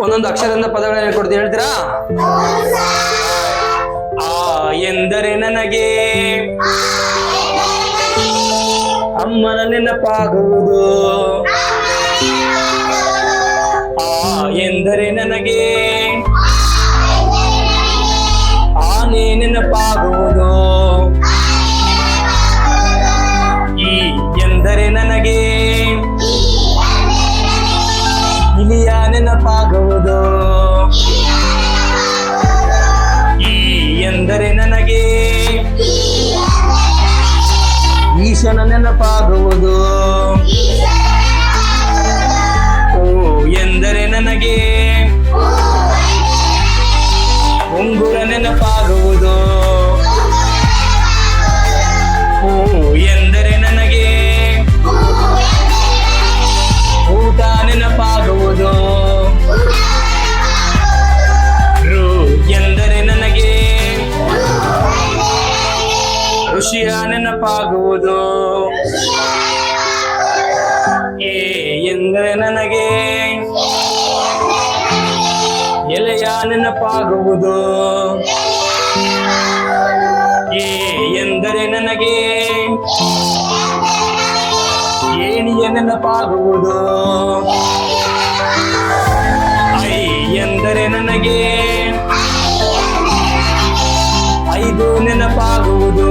ಒಂದೊಂದು ಅಕ್ಷರದಿಂದ ಪದಗಳನ್ನ ಹೇಳ್ಕೊಡ್ತೀನಿ. ಹೇಳ್ತೀರಾ? ಆ ಎಂದರೆ ನನಗೆ ಅಮ್ಮನ ನೆನಪಾಗುವುದು. ಆ ಎಂದರೆ ನನಗೆ ಆನೆ ನೆನಪಾಗುವುದು. ಇಲಿಯ ನೆನಪಾಗುವುದು. ಈ ಎಂದರೆ ನನಗೆ ಈಶನ ನೆನಪಾಗುವುದು. ಋಷಿಯ ನೆನಪಾಗುವುದು ಏ ಎಂದರೆ ನನಗೆ ಎಲೆಯ ನೆನಪಾಗುವುದು ಏ ಎಂದರೆ ನನಗೆ ಏಣಿಯ ನೆನಪಾಗುವುದು ಐ ಎಂದರೆ ನನಗೆ ಐದು ನೆನಪಾಗುವುದು.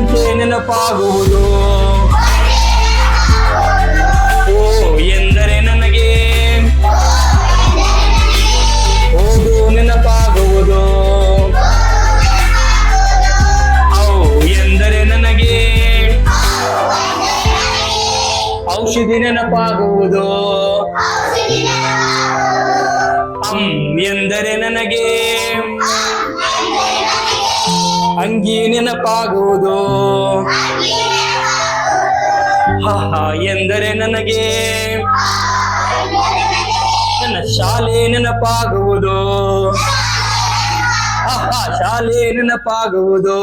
ಒಂಟೆ ನೆನಪಾಗುವುದು ಓ, ಎಂದರೆ ನನಗೆ? ಓದು ನೆನಪಾಗುವುದು? ಓ ಎಂದರೆ ನನಗೆ? ಔಷಧಿ ನೆನಪಾಗುವುದು? ಅಂ ಎಂದರೆ ನನಗೆ? ಅಂಗಿ ನೆನಪಾಗುವುದು. ಹಾ ಎಂದರೆ ನನಗೆ ನನ್ನ ಶಾಲೆ ನೆನಪಾಗುವುದು. ಹ ಶಾಲೆ ನೆನಪಾಗುವುದು.